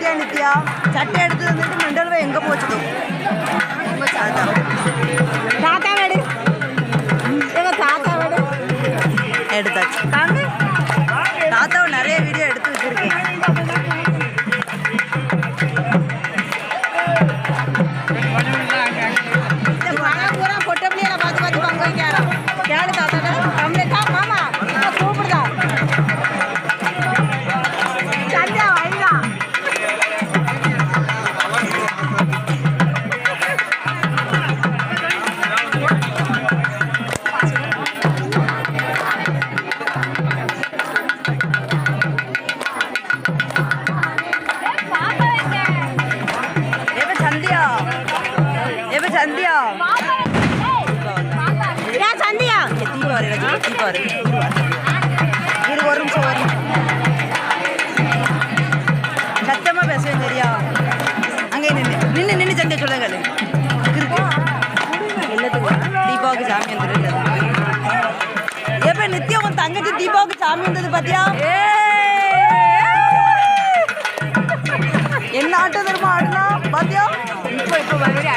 பார்த்தியா நித்யா சட்டை எடுத்து வந்துட்டு மெண்டல்வை எங்கே போச்சு ரொம்ப தாத்தா வேடு. எங்கள் தாத்தா வேடு. எடுத்தாச்சு. தாங்க தாத்தாவை நிறைய வீடியோ எடுத்து வச்சுருக்கேன். தீபா வரையில தீபா வரை இரு ஒரு நிமிஷம் ஒரு சத்தமா பேசுவேன் சரியா? அங்கே நின்று நின்று நின்று சந்தியா சொல்லுங்க எல்லாத்துக்கும் தீபாவுக்கு சாமி வந்துருந்தது எப்ப நித்யா உன் தங்கச்சி தீபாவுக்கு சாமி வந்தது பாத்தியா? என்ன ஆட்டம் தெரியுமா ஆடுனா? பாத்தியா? இப்போ இப்போ மறுபடியும்